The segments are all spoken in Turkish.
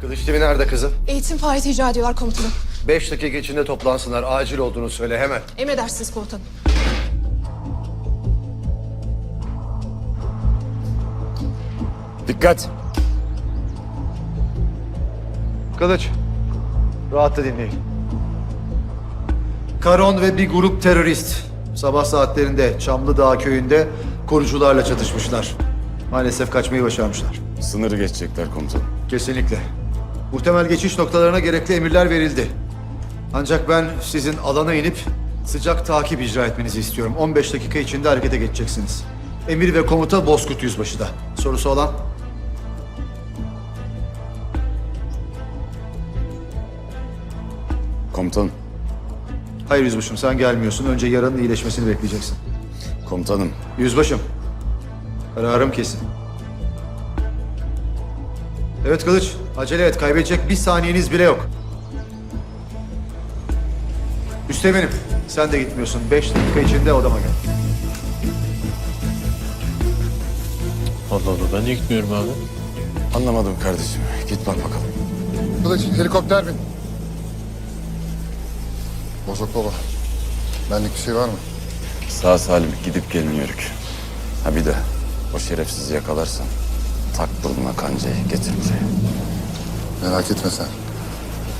Kılıç TV nerede kızım? Eğitim faaliyeti icra ediyorlar komutanım. Beş dakika içinde toplansınlar. Acil olduğunu söyle hemen. Emredersiniz komutanım. Dikkat! Kılıç. Rahatla dinleyin. Karon ve bir grup terörist sabah saatlerinde Çamlıdağ köyünde korucularla çatışmışlar. Maalesef kaçmayı başarmışlar. Sınırı geçecekler komutanım. Kesinlikle. Muhtemel geçiş noktalarına gerekli emirler verildi. Ancak ben sizin alana inip sıcak takip icra etmenizi istiyorum. 15 dakika içinde harekete geçeceksiniz. Emir ve komuta Bozkurt Yüzbaşı'da. Sorusu olan? Komutanım, Hayır yüzbaşım sen gelmiyorsun. Önce yaranın iyileşmesini bekleyeceksin. komutanım. Yüzbaşım. Kararım kesin. Evet Kılıç. Acele et. Kaybedecek bir saniyeniz bile yok. Üsteğmenim. Sen de gitmiyorsun. Beş dakika içinde odama gel. Allah Allah ben niye gitmiyorum abi? Anlamadım kardeşim. Git bak bakalım. Kılıç helikopter bin. Bozok baba. Benlik bir şey var mı? Sağ salim gidip gelin yörük. Ha bir de o şerefsizi yakalarsan tak burnuna kancayı getir buraya. Merak etme sen.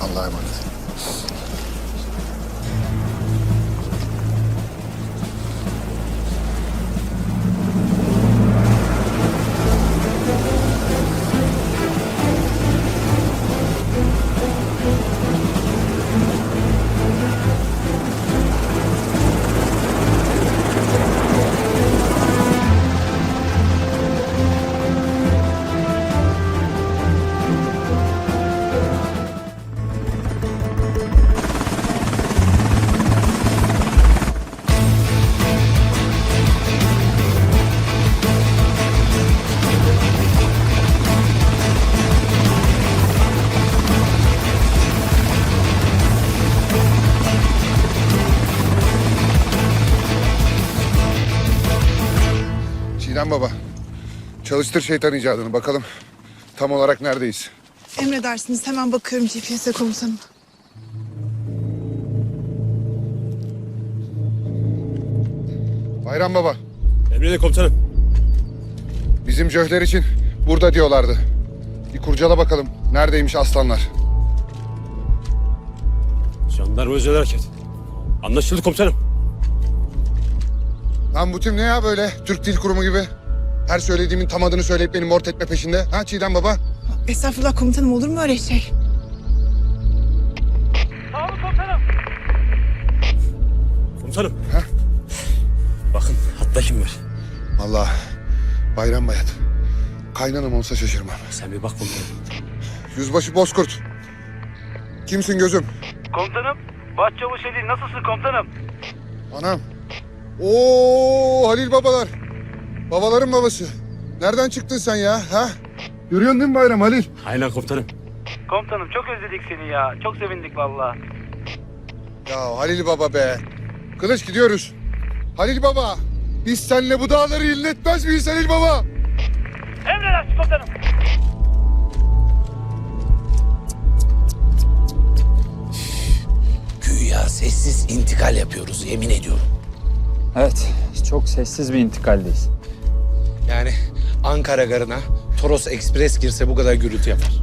Allah'a emanet. Çiğdem baba. Çalıştır şeytan icadını bakalım. Tam olarak neredeyiz? Emredersiniz hemen bakıyorum GPS'e komutanım. Bayram baba. Emredin komutanım. Bizim cöhler için burada diyorlardı. Bir kurcala bakalım. Neredeymiş aslanlar? Jandarma özel hareket. Anlaşıldı komutanım. Lan bu tim ne ya böyle? Türk Dil Kurumu gibi. Her söylediğimin tam adını söyleyip beni mort etme peşinde. Ha Çiğdem baba? Estağfurullah komutanım olur mu öyle şey? Komutanım. Bakın hatta kim var? Allah. Bayram Bayat. Kaynanam olsa şaşırmam. Sen bir bak komutanım. Yüzbaşı Bozkurt. Kimsin gözüm? Komutanım, Başçavuş Halil nasılsın komutanım? Anam. Oo Halil babalar. Babaların babası. Nereden çıktın sen ya? Ha? Görüyorsun değil mi Bayram Halil? Aynen komutanım. Komutanım çok özledik seni ya. Çok sevindik valla. Ya Halil baba be. Kılıç gidiyoruz. Halil baba. Biz seninle bu dağları inletmez miyiz Halil baba? Emredersiniz komutanım. Güya sessiz intikal yapıyoruz yemin ediyorum. Evet, çok sessiz bir intikaldeyiz. Yani Ankara garına Toros Express girse bu kadar gürültü yapar.